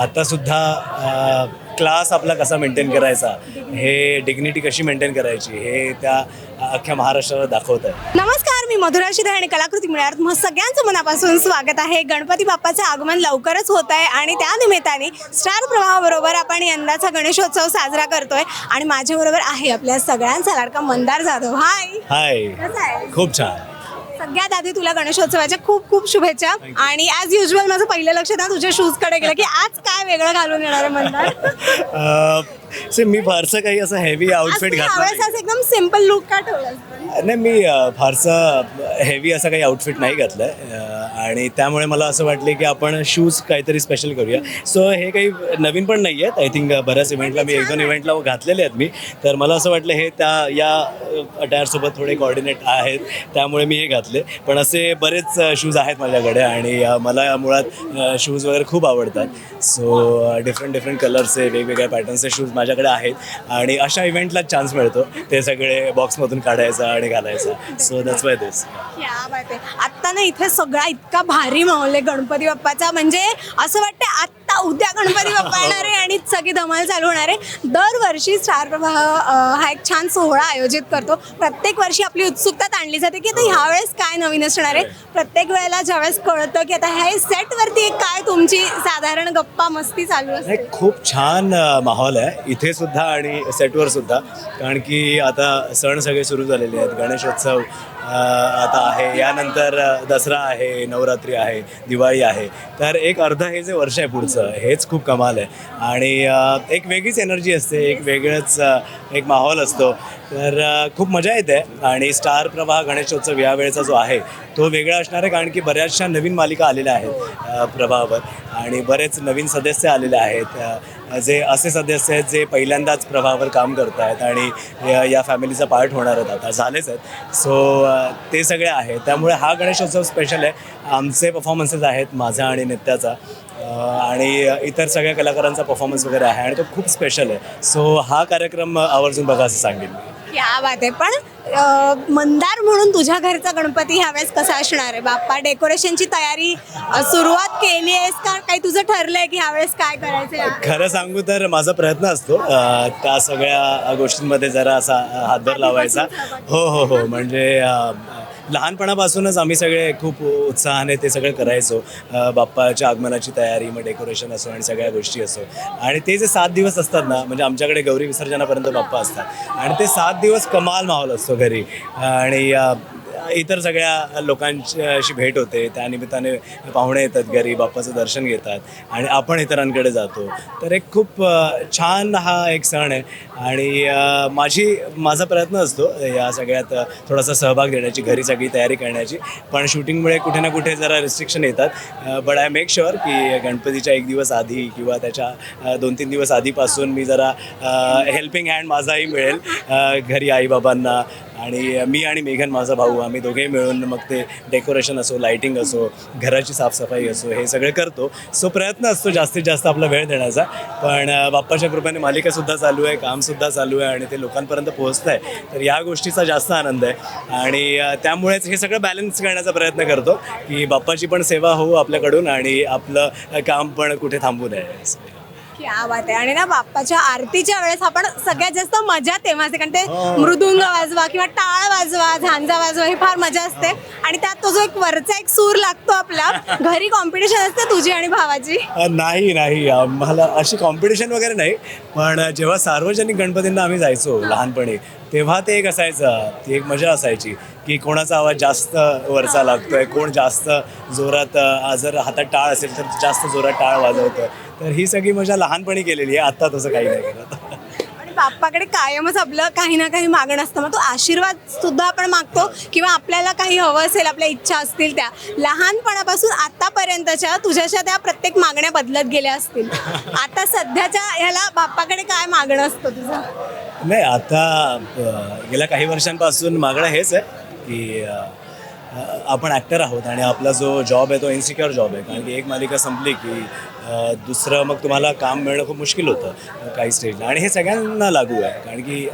आता सुद्धा क्लास आपला कसा मेंटेन करायचा? हे डिग्निटी कशी मेंटेन करायची? हे त्या अख्ख्या महाराष्ट्राला दाखवत आहे नमस्कार मी मधुरा शिदे आणि कलाकृती मिळणार तुम्हा सगळ्यांचं मनापासून स्वागत आहे. गणपती बाप्पाचं आगमन लवकरच होत आहे आणि त्या निमित्ताने स्टार प्रवाहाबरोबर आपण यंदाचा गणेशोत्सव साजरा करतोय. आणि माझ्याबरोबर आहे आपल्या सगळ्यांचा लाडका मंदार जाधव. हाय हाय खूप छान. सगळ्यात आधी तुला गणेशोत्सवाच्या खूप खूप शुभेच्छा. आणि ॲज युजल माझं पहिलं लक्ष ना तुझ्या शूजकडे गेलं की आज काय वेगळं घालून येणार आहे से मी फारसं काही असं हेवी आउटफिट घातलं एकदम सिंपल लुक का ठेवलास? पण? नाही मी फारसं हेवी असं काही आउटफिट नाही घातलं आणि त्यामुळे मला असं वाटले की आपण शूज काहीतरी स्पेशल करूया. सो हे काही नवीन पण नाही आहेत. आय थिंक बऱ्याच इव्हेंटला मी एक दोन इव्हेंटला घातलेले आहेत मी. तर मला असं वाटलं हे त्या या अटायरसोबत थोडे कॉर्डिनेट आहेत. त्यामुळे मी हे घातले. पण असे बरेच शूज आहेत माझ्याकडे आणि मला मुळात शूज वगैरे खूप आवडतात. सो डिफरंट डिफरंट कलरचे वेगवेगळ्या पॅटर्नचे शूज माझ्याकडे आहेत. आणि अशा इव्हेंटला चान्स मिळतो. ते सगळे बॉक्समधून काढायचा आणि घालायचा. सो दॅट्स वाय दिस आत्ता ना इथे सगळा इतका भारी माहोल आहे गणपती बाप्पाचा. म्हणजे असं वाटतं आत्ता उद्या गणपती बाप्पा येणार आहे आणि सगळी धमाल चालू होणार आहे. दरवर्षी स्टार प्रवाह हा एक छान सोहळा आयोजित करतो. प्रत्येक वर्षी आपली उत्सुकता ताणली जाते की आता ह्यावेळेस काय नवीन असणार आहे? प्रत्येक वेळेला ज्यावेळेस कळतं की आता ह्या सेटवरती एक काय तुमची साधारण गप्पा मस्ती चालू असते? खूप छान माहोल आहे. इथे सुद्धा आणि सेटवर सुद्धा. कारण की आता सण सगळे सुरू झालेले आहेत. गणेशोत्सव आता आहे. यानंतर दसरा आहे नवरात्री आहे दिवाळी आहे. तर एक अर्ध हे जे वर्ष आहे पुढचं हेच खूप कमाल आहे. आणि एक वेगळीच एनर्जी असते एक वेगळंच एक माहोल असतो. तर खूप मजा येते. आणि स्टार प्रवाह गणेशोत्सव यावेळेचा जो आहे तो वेगळा असणार आहे कारण की बऱ्याचशा नवीन मालिका आलेल्या आहेत प्रभावावर आणि बरेच नवीन सदस्य आलेले आहेत जे असे सदस्य आहेत जे पहिल्यांदाच प्रभावावर काम करत आहेत आणि या- या फॅमिलीचा पार्ट होणार आहेत आता झालेच आहेत. सो ते सगळे आहेत. त्यामुळे हा गणेशोत्सव स्पेशल आहे. आमचे परफॉर्मन्सेस आहेत माझा आणि नित्याचा. आणि इतर सगळ्या कलाकारांचा परफॉर्मन्स वगैरे आहे आणि तो खूप स्पेशल आहे. सो हा कार्यक्रम आवर्जून बघा असं सांगेन क्या बात आहे. पण अं, मंदार म्हणून तुझ्या घरचा गणपती ह्यावेळेस कसा असणार आहे? बाप्पा डेकोरेशनची तयारी अं, सुरुवात केली आहेस का? काही तुझं ठरलंय की ह्यावेळेस काय करायचं खरं सांगू तर माझा प्रयत्न असतो अ, त्या सगळ्या गोष्टींमध्ये जरा असा हातभार लावायचा. हो हो हो. म्हणजे अ, लहानपणापासूनच आम्ही सगळे खूप उत्साहाने ते सगळं करायचो. बाप्पाच्या आगमनाची तयारी मग डेकोरेशन असो आणि सगळ्या गोष्टी असो. आणि ते जे सात दिवस असतात ना म्हणजे आमच्याकडे गौरी विसर्जनापर्यंत बाप्पा असतात. आणि ते सात दिवस कमाल माहोल असतो घरी. आणि इतर सगळ्या लोकांशी भेट होते. त्या निमित्ताने पाहुणे येतात घरी बाप्पाचं दर्शन घेतात आणि आपण इतरांकडे जातो. तर एक खूप छान हा एक सण आहे. आणि माझी माझा प्रयत्न असतो या सगळ्यात थोडासा सहभाग देण्याची घरी सगळी तयारी करण्याची. पण शूटिंगमुळे कुठे ना कुठे जरा रिस्ट्रिक्शन येतात. बट आय मेक शुअर की गणपतीच्या एक दिवस आधी किंवा त्याच्या दोन तीन दिवस आधीपासून मी जरा हेल्पिंग हँड माझाही मिळेल. घरी आईबाबांना आणि मी आणि मेघन माझा भाऊ आम्ही दोघेही मिळून मग ते डेकोरेशन असो लाईटिंग असो घराची साफसफाई असो हे सगळं करतो. सो प्रयत्न असतो जास्तीत जास्त आपला वेळ देण्याचा. पण बाप्पाच्या कृपेने मालिकासुद्धा चालू आहे कामसुद्धा चालू आहे आणि ते लोकांपर्यंत पोहोचतं आहे तर या गोष्टीचा जास्त आनंद आहे. आणि त्यामुळेच हे सगळं बॅलन्स करण्याचा प्रयत्न करतो की बाप्पाची पण सेवा होऊ आपल्याकडून आणि आपलं काम पण कुठे थांबू नये. क्या बात आहे. आणि ना बाप्पाच्या आरतीच्या वेळेस आपण सगळ्यात जास्त मजा तेव्हा असते. कारण ते हो. मृदुंग वाजवा किंवा टाळ वाजवा झांजा वाजवा ही फार मजा असते. आणि त्यात तो जो एक वरचा एक सूर लागतो आपला घरी कॉम्पिटिशन असते तुझी आणि भावाची. नाही नाही. आम्हाला अशी कॉम्पिटिशन वगैरे नाही. पण जेव्हा सार्वजनिक गणपतींना आम्ही जायचो लहानपणी तेव्हा ते एक असायचं ती एक मजा असायची की कोणाचा आवाज जास्त वरचा लागतोय कोण जास्त जोरात जर हातात टाळ असेल तर जास्त जोरात टाळ वाजवतं तर ही सगळी मजा लहानपणी केलेली आहे. आत्ता तसं काही नाही करत. आणि बाप्पाकडे कायमच आपलं काही ना काही मागणं असतं. मग तो आशीर्वाद सुद्धा आपण मागतो किंवा आपल्याला काही हवं असेल आपल्या इच्छा असतील त्या. लहानपणापासून आतापर्यंतच्या तुझ्याच्या त्या प्रत्येक मागण्या बदलत गेल्या असतील. आता सध्याच्या ह्याला बाप्पाकडे काय मागणं असतं तुझं? नाही आता गेल्या काही वर्षांपासून मागणं हेच आहे की आपण ॲक्टर आहोत आणि आपला जो जॉब आहे तो इन्सिक्युअर जॉब आहे. कारण की एक मालिका संपली की दुसरं मग तुम्हाला काम मिळणं खूप मुश्किल होतं काही स्टेजला. आणि हे सगळ्यांना लागू आहे. कारण की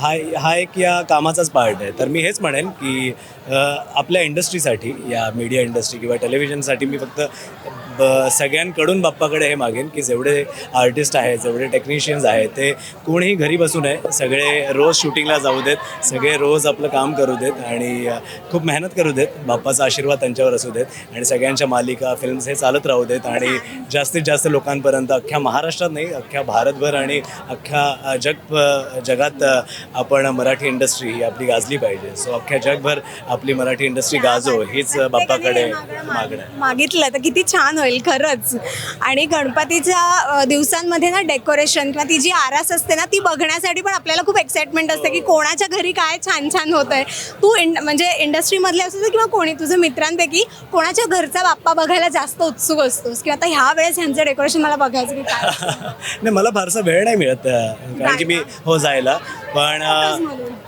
हा हा एक या कामाचाच पार्ट आहे. तर मी हेच म्हणेन की आपल्या इंडस्ट्रीसाठी या मीडिया इंडस्ट्री किंवा टेलिव्हिजनसाठी मी फक्त ब सगळ्यांकडून बाप्पाकडे हे मागेन की जेवढे आर्टिस्ट आहेत जेवढे टेक्निशियन्स आहेत ते कोणीही घरी बसू नये. सगळे रोज शूटिंगला जाऊ देत सगळे रोज आपलं काम करू देत आणि खूप मेहनत करू देत. बाप्पाचा आशीर्वाद त्यांच्यावर असू देत. आणि सगळ्यांच्या मालिका फिल्म्स हे चालत राहू देत. आणि जास्तीत जास्त लोकांपर्यंत अख्ख्या महाराष्ट्रात नाही अख्ख्या भारतभर आणि अख्ख्या जग जगात आपण मराठी इंडस्ट्री ही आपली गाजली पाहिजे. सो अख्ख्या जगभर आपली मराठी इंडस्ट्री गाजो हीच बाप्पाकडे मागणं आहे. मागितलं तर किती छान होईल खरंच. आणि गणपतीच्या दिवसांमध्ये ना डेकोरेशन किंवा ती जी आरास असते ना ती बघण्यासाठी पण आपल्याला खूप एक्साइटमेंट असते की कोणाच्या घरी काय छान छान होत आहे तू इंड म्हणजे इंडस्ट्रीमधले असू किंवा कोणी तुझ्या मित्रांपैकी कोणाच्या घरचा बाप्पा बघायला जास्त उत्सुक असतोस? किंवा आता ह्या वेळेस ह्यांचं डेकोरेशन मला बघायचं की काय. नाही मला फारसा वेळ नाही मिळत कारण की मी हो जायला. पण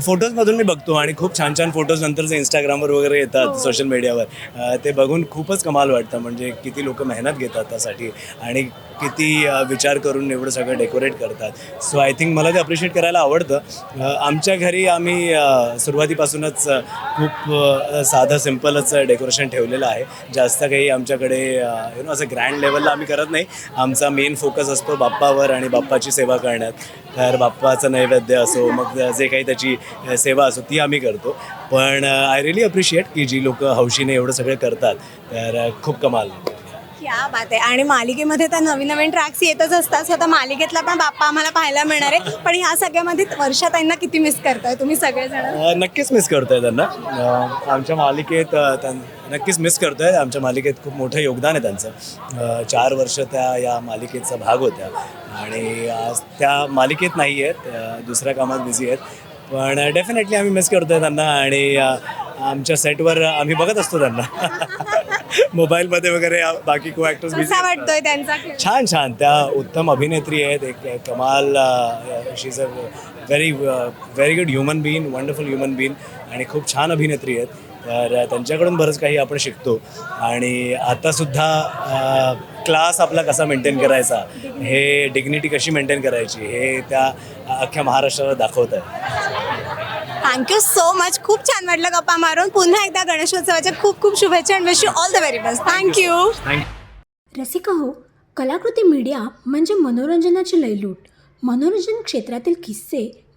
फोटोजमधून. मी बघतो आणि खूप छान छान फोटोज नंतर जे इंस्टाग्रामवर वगैरे येतात सोशल मीडियावर अ, ते बघून खूपच कमाल वाटतं. म्हणजे किती लोक मेहनत घेतात त्यासाठी आणि किती विचार करून एवढं सगळं डेकोरेट करतात. सो आय थिंक मला ते अप्रिशिएट करायला आवडतं. आमच्या घरी आम्ही सुरुवातीपासूनच खूप साधं सिम्पलच डेकोरेशन ठेवलेलं आहे. जास्त काही आमच्याकडे यु नो असं ग्रँड लेवलला आम्ही करत नाही. आमचा मेन फोकस असतो बाप्पावर आणि बाप्पाची सेवा करण्यात. तर बाप्पाचं नैवेद्य असो मग जे काही त्याची सेवा असो ती आम्ही करतो. पण आय रिली अप्रिशिएट की जी लोक हौशीने एवढं सगळं करतात तर खूप कमाल क्या बात आहे. आणि मालिकेमध्ये तर नवीन नवीन ट्रॅक्स येतच असतात. स्वतः मालिकेतला पण बाप्पा आम्हाला पाहायला मिळणार आहे पण ह्या सगळ्यामध्ये वर्षाताईंना किती मिस करताय तुम्ही सगळेजण? नक्कीच मिस करतोय त्यांना. आमच्या मालिकेत नक्कीच मिस करतोय. आमच्या मालिकेत खूप मोठं योगदान आहे त्यांचं. चार वर्ष त्या या मालिकेचा भाग होत्या. आणि आज त्या मालिकेत नाही आहेत. दुसऱ्या कामात बिझी आहेत. पण डेफिनेटली आम्ही मिस करतोय त्यांना. आणि आमच्या सेटवर आम्ही बघत असतो त्यांना. मोबाईलमध्ये वगैरे बाकी को ॲक्टर्स वाटतोय त्यांचा? छान छान. त्या उत्तम अभिनेत्री आहेत. एक कमाल she is a very very good human being wonderful human being आणि खूप छान अभिनेत्री आहेत. तर त्यांच्याकडून बरंच काही आपण शिकतो. आणि आतासुद्धा क्लास आपला कसा मेंटेन करायचा? हे डिग्निटी कशी मेंटेन करायची? हे त्या अख्ख्या महाराष्ट्राला दाखवत आहे थँक्यू सो मच खूप छान वाटलं गप्पा मारून. पुन्हा एकदा गणेशोत्सवाच्या खूप खूप शुभेच्छा आणि wish you all the very best thank you thank you Rasika हो कलाकृती मीडिया म्हणजे मनोरंजनाची लयलूट. मनोरंजन क्षेत्रातील किस्से